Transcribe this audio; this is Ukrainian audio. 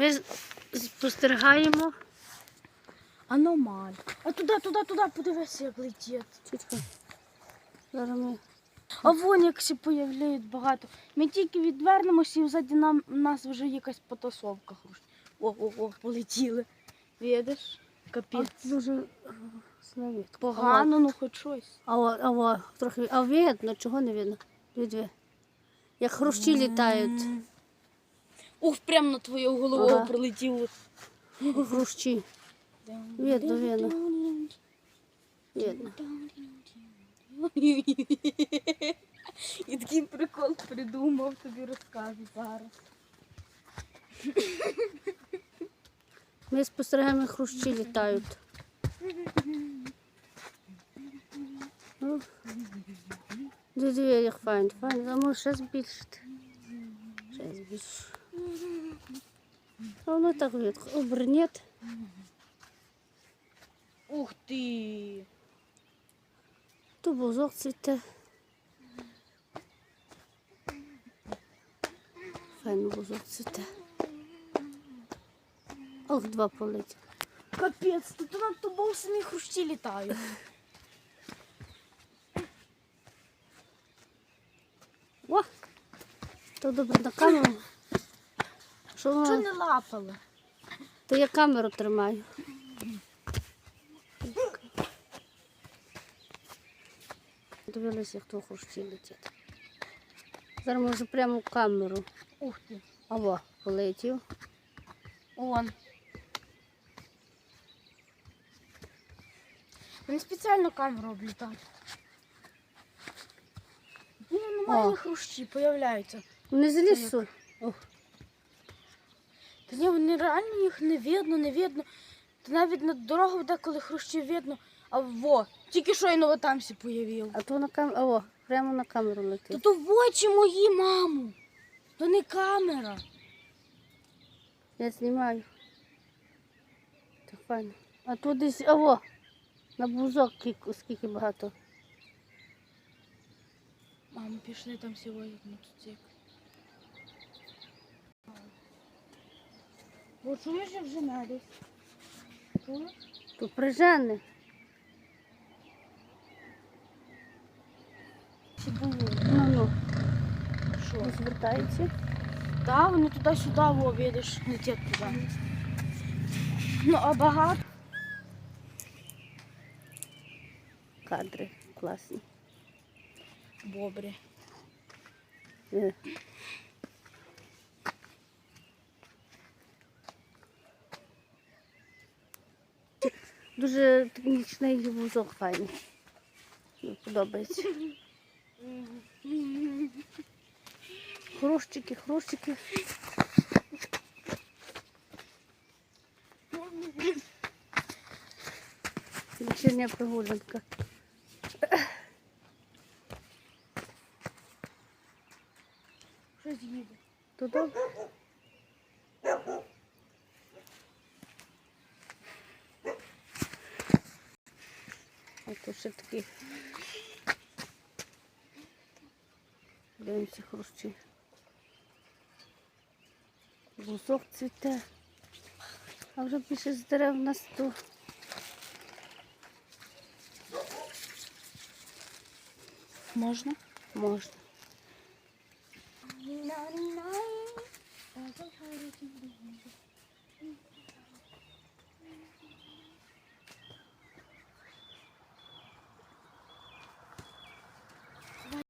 Ми спостерігаємо. Аномаль. А туди, туди, туди, подивися, як летить. Чітко. Зараз ми. А вон як ще появляють багато. Ми тільки відвернемося і ззаді нам нас вже якась потасовка. О, о, о, полетіли. Видиш? А, Капець. дуже е. Погано, ну хоч щось. А, о, а, о, трохи. А видно, чого не видно? Дві-дві. Як хрущі літають. Ух, прямо на твою голову Ага. прилетіло. Хрущі. Видно, видно. Видно. І такий прикол придумав, тобі розкажу зараз. Ми спостерігаємо, як хрущі літають. Ну, як файн, файн. А може ще збільшити. Ще збільшу. А воно так обернет. Ух ти! То бузок цвіте. Файно бузок цвіте. Ох, два полетять. Капець, тут над тобою самі хрущі літають. О! То добре на камеру. Що Чого не лапали? То я камеру тримаю. Дивилися, як то хрущі летять. Зараз може прямо в камеру. Ух ти. Або полетів. Он. Вони спеціально камеру облітають. Нормальні О. хрущі появляються. Не з лісу. Ох, Та ні, вони реально їх не видно, не видно. Та навіть на дорогу деколи хрущі видно. А во, тільки що там всі появив. а то на камеру. О, прямо на камеру Та летить. то в очі мої, маму. То не камера. Я знімаю. Так файно. А тут десь, о, на бузок кілько- скільки багато. Мама, пішли там сьогодні мотоцикл. Бо чуєш, як вже надесь? Чуєш? Чи було? Ну ну, Що? розвертається. Так, вони туди-сюди, во, видиш, летять туди. Ну, а багато. Кадри класні. Бобрі. Е. Дуже технічний вузок файний. Мені подобається. Хрущики, хрущики. Вечірня прогулянка. Щось їде. То таких. Дивимося хрущі. Бузок цвіте. А вже більше з дерев на сто. Можна? Можна.